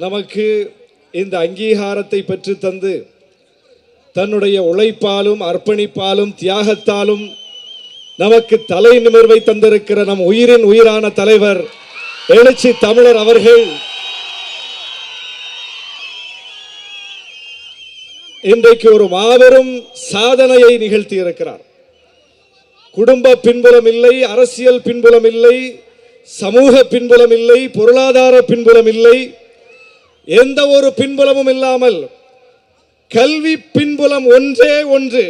நமக்கு இந்த அங்கீகாரத்தை பெற்று தந்து தன்னுடைய உழைப்பாலும் அர்ப்பணிப்பாலும் தியாகத்தாலும் நமக்கு தலை நிமிர்வை தந்திருக்கிற நம் உயிரின் உயிரான தலைவர் எழுச்சி தமிழர் அவர்கள். இன்றைக்கு ஒரு மாபெரும் சாதனையை நிகழ்த்தி இருக்கிறார் குடும்ப பின்புலம் இல்லை அரசியல் பின்புலம் இல்லை சமூக பின்புலம் இல்லை பொருளாதார பின்புலம் இல்லை எந்த ஒரு பின்புலமும் இல்லாமல் கல்வி பின்புலம் ஒன்றே ஒன்று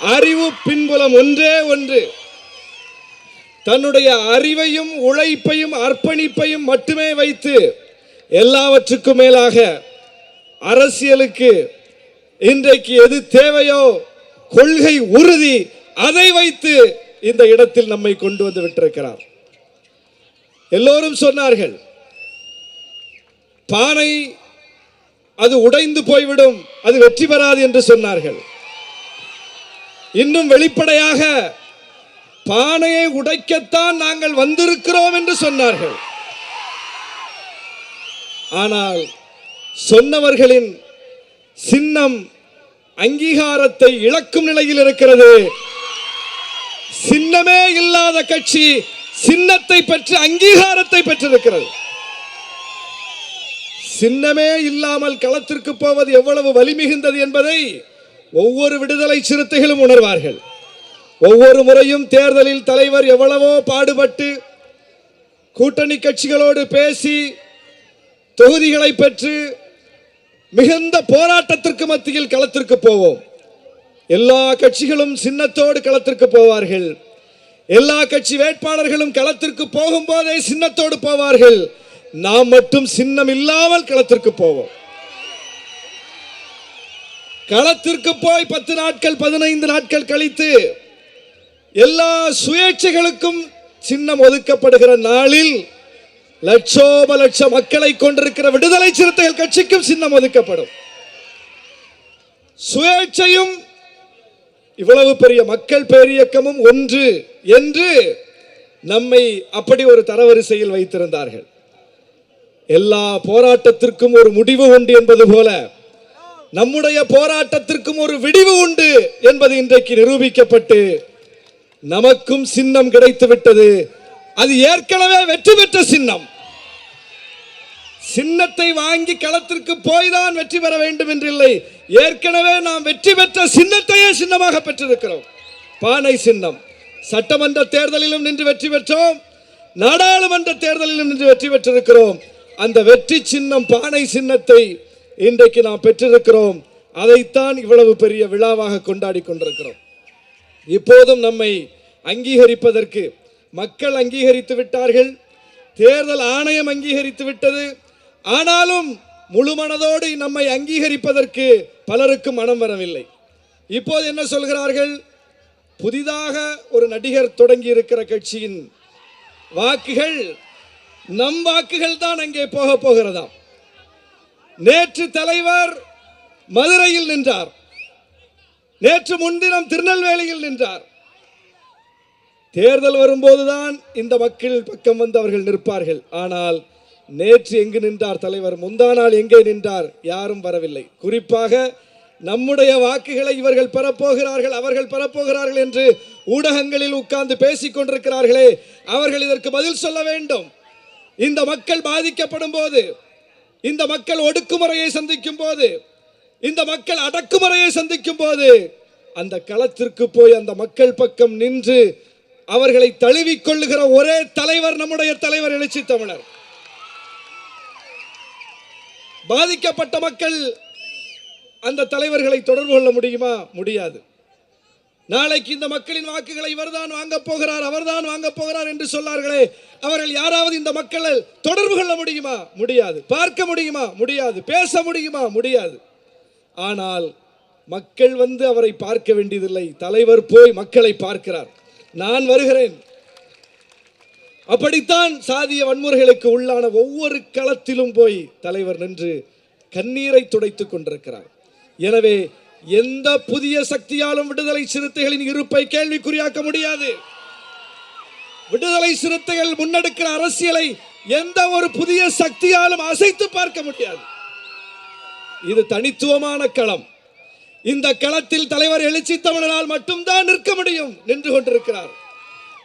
அறிவு பின்புலம் ஒன்றே ஒன்று தன்னுடைய அறிவையும் உழைப்பையும் அர்ப்பணிப்பையும் மட்டுமே வைத்து எல்லாவற்றுக்கும் மேலாக அரசியலுக்கு இன்றைக்கு எது தேவையோ கொள்கை உறுதி அதை வைத்து இந்த இடத்தில் நம்மை கொண்டு வந்து விட்டிருக்கிறார். எல்லோரும் சொன்னார்கள் பானை அது உடைந்து போய்விடும் அது வெற்றி பெறாது என்று சொன்னார்கள். இன்னும் வெளிப்படையாக பானையை உடைக்கத்தான் நாங்கள் வந்திருக்கிறோம் என்று சொன்னார்கள். ஆனால் சொன்னவர்களின் சின்னம் அங்கீகாரத்தை இழக்கும் நிலையில் இருக்கிறது. சின்னமே இல்லாத கட்சி சின்னத்தை பெற்று அங்கீகாரத்தை பெற்றிருக்கிறது. சின்னமே இல்லாமல் களத்திற்கு போவது எவ்வளவு வலிமிகுந்தது என்பதை ஒவ்வொரு விடுதலை சிறுத்தைகளும் உணர்வார்கள். ஒவ்வொரு முறையும் தேர்தலில் தலைவர் எவ்வளவோ பாடுபட்டு கூட்டணி கட்சிகளோடு பேசி தொகுதிகளை பெற்று மிகுந்த போராட்டத்திற்கு மத்தியில் களத்திற்கு போவோம். எல்லா கட்சிகளும் சின்னத்தோடு களத்திற்கு போவார்கள். எல்லா கட்சி வேட்பாளர்களும் களத்திற்கு போகும்போதே சின்னத்தோடு போவார்கள். நாம் மட்டும் சின்னம் இல்லாமல் களத்திற்கு போவோம். களத்திற்கு போய் பத்து நாட்கள் பதினைந்து நாட்கள் கழித்து எல்லா சுயேட்சைகளுக்கும் சின்னம் ஒதுக்கப்படுகிற நாளில் லட்சோப லட்ச மக்களை கொண்டிருக்கிற விடுதலை சிறுத்தைகள் கட்சிக்கும் சின்னம் ஒதுக்கப்படும். சுயேட்சையும் இவ்வளவு பெரிய மக்கள் பேரியக்கமும் ஒன்று என்று நம்மை அப்படி ஒரு தரவரிசையில் வைத்திருந்தார்கள். எல்லா போராட்டத்திற்கும் ஒரு முடிவு உண்டு என்பது போல நம்முடைய போராட்டத்திற்கும் ஒரு விடிவு உண்டு என்பது இன்றைக்கு நிரூபிக்கப்பட்டு நமக்கும் சின்னம் கிடைத்து விட்டது. அது ஏற்கனவே வெற்றி பெற்ற சின்னம். சின்னத்தை வாங்கி களத்திற்கு போய்தான் வெற்றி பெற வேண்டும் என்றில்லை. ஏற்கனவே நாம் வெற்றி பெற்ற சின்னத்தையே சின்னமாக பெற்றிருக்கிறோம். பானை சின்னம். சட்டமன்ற தேர்தலிலும் நின்று வெற்றி பெற்றோம். நாடாளுமன்ற தேர்தலிலும் நின்று வெற்றி பெற்றிருக்கிறோம். அந்த வெற்றி சின்னம் பானை சின்னத்தை இன்றைக்கு நாம் பெற்றிருக்கிறோம். அதைத்தான் இவ்வளவு பெரிய விழாவாக கொண்டாடி கொண்டிருக்கிறோம். இப்போதும் நம்மை அங்கீகரிப்பதற்கு மக்கள் அங்கீகரித்து விட்டார்கள். தேர்தல் ஆணையம் அங்கீகரித்து விட்டது. ஆனாலும் முழு மனதோடு நம்மை அங்கீகரிப்பதற்கு பலருக்கு மனம் வரவில்லை. இப்போது என்ன சொல்கிறார்கள்? புதிதாக ஒரு நடிகர் தொடங்கி இருக்கிற கட்சியின் வாக்குகள் நம் வாக்குகள் தான் அங்கே போக போகிறதாம். நேற்று தலைவர் மதுரையில் நின்றார். நேற்று முன்தினம் திருநெல்வேலியில் நின்றார். தேர்தல் வரும்போதுதான் இந்த மக்கள் பக்கம் வந்து அவர்கள் நிற்பார்கள். ஆனால் நேற்று எங்கு நின்றார் தலைவர்? முந்தா நாள் எங்கே நின்றார்? யாரும் வரவில்லை. குறிப்பாக நம்முடைய வாக்குகளை இவர்கள் பெறப்போகிறார்கள் அவர்கள் பெறப்போகிறார்கள் என்று ஊடகங்களில் உட்கார்ந்து பேசிக் கொண்டிருக்கிறார்களே அவர்கள் இதற்கு பதில் சொல்ல வேண்டும். இந்த மக்கள் பாதிக்கப்படும் போது இந்த மக்கள் ஒடுக்குமுறையை சந்திக்கும் போது இந்த மக்கள் அடக்குமுறையை சந்திக்கும் போது அந்த களத்திற்கு போய் அந்த மக்கள் பக்கம் நின்று அவர்களை தழுவிக் கொள்ளுகிற ஒரே தலைவர் நம்முடைய தலைவர் எழுச்சி தமிழர். பாதிக்கப்பட்ட மக்கள் அந்த தலைவர்களை தொடர்பு கொள்ள முடியுமா? முடியாது. நாளைக்கு இந்த மக்களின் வாக்குகளை இவர்தான் வாங்க போகிறார் அவர்தான் வாங்க போகிறார் என்று சொன்னார்களே அவர்கள் யாராவது இந்த மக்களை தொடர்பு கொள்ள முடியுமா? முடியாது. பார்க்க முடியுமா? முடியாது. பேச முடியுமா? முடியாது. ஆனால் மக்கள் வந்து அவரை பார்க்க வேண்டியதில்லை. தலைவர் போய் மக்களை பார்க்கிறார். நான் வருகிறேன். அப்படித்தான் சாதிய வன்முறைகளுக்கு உள்ளான ஒவ்வொரு களத்திலும் போய் தலைவர் நின்று கண்ணீரை துடைத்துக் கொண்டிருக்கிறார். எனவே எந்த புதிய சக்தியாலும் விடுதலை சிறுத்தைகளின் இருப்பை கேள்விக்குறியாக்க முடியாது. விடுதலை சிறுத்தைகள் முன்னெடுக்கிற அரசியலை எந்த ஒரு புதிய சக்தியாலும் அசைத்து பார்க்க முடியாது. இது தனித்துவமான களம். இந்த களத்தில் தலைவர் எழுச்சி தமிழனால் மட்டும்தான் நிற்க முடியும் நின்று கொண்டிருக்கிறார்.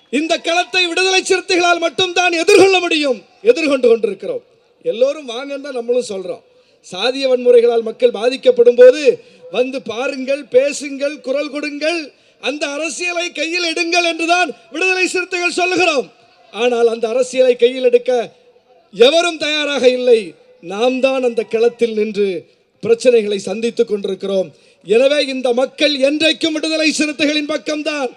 இந்த களத்தை விடுதலை சிறுத்தைகளால் மட்டும்தான் எதிர்கொள்ள முடியும் எதிர்கொண்டு கொண்டிருக்கிறோம். எல்லோரும் வாங்கன்னு தான் நம்மளும் சொல்றோம். சாதிய வன்முறைகளால் மக்கள் பாதிக்கப்படும் போது வந்து பாருங்கள் பேசுங்கள் குரல் கொடுங்கள் அந்த அரசியலை கையில் எடுங்கள் என்றுதான் விடுதலை சிறுத்தைகள் சொல்லுகிறோம். ஆனால் அந்த அரசியலை கையில் எடுக்க எவரும் தயாராக இல்லை. நாம் தான் அந்த களத்தில் நின்று பிரச்சனைகளை சந்தித்துக் கொண்டிருக்கிறோம். எனவே இந்த மக்கள் என்றைக்கும் விடுதலை சிறுத்தைகளின் பக்கம்தான்.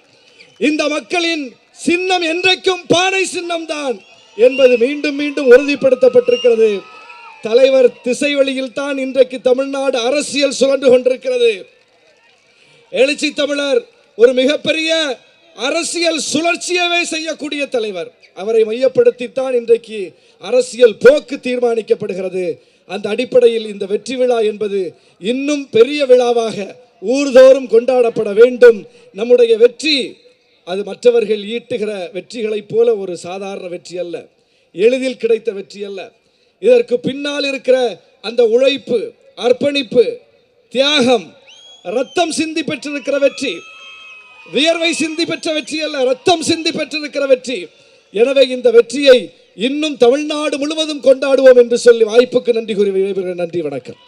இந்த மக்களின் சின்னம் என்றைக்கும் பானை சின்னம் தான் என்பது மீண்டும் மீண்டும் உறுதிப்படுத்தப்பட்டிருக்கிறது. தலைவர் திசை வழியில் தான் இன்றைக்கு தமிழ்நாடு அரசியல் சுழன்று கொண்டிருக்கிறது. எழுச்சி தமிழர் ஒரு மிகப்பெரிய அரசியல் சுழற்சியவே செய்யக்கூடிய தலைவர். அவரை மையப்படுத்தித்தான் இன்றைக்கு அரசியல் போக்கு தீர்மானிக்கப்படுகிறது. அந்த அடிப்படையில் இந்த வெற்றி விழா என்பது இன்னும் பெரிய விழாவாக ஊர்தோறும் கொண்டாடப்பட வேண்டும். நம்முடைய வெற்றி அது மற்றவர்கள் ஈட்டுகிற வெற்றிகளைப் போல ஒரு சாதாரண வெற்றி அல்ல. எளிதில் கிடைத்த வெற்றி அல்ல. இதற்கு பின்னால் இருக்கிற அந்த உழைப்பு அர்ப்பணிப்பு தியாகம் ரத்தம் சிந்தி பெற்றிருக்கிற வெற்றி வியர்வை சிந்தி பெற்ற வெற்றி அல்ல ரத்தம் சிந்தி பெற்றிருக்கிற வெற்றி. எனவே இந்த வெற்றியை இன்னும் தமிழ்நாடு முழுவதும் கொண்டாடுவோம் என்று சொல்லி வாய்ப்புக்கு நன்றி கூறி நன்றி வணக்கம்.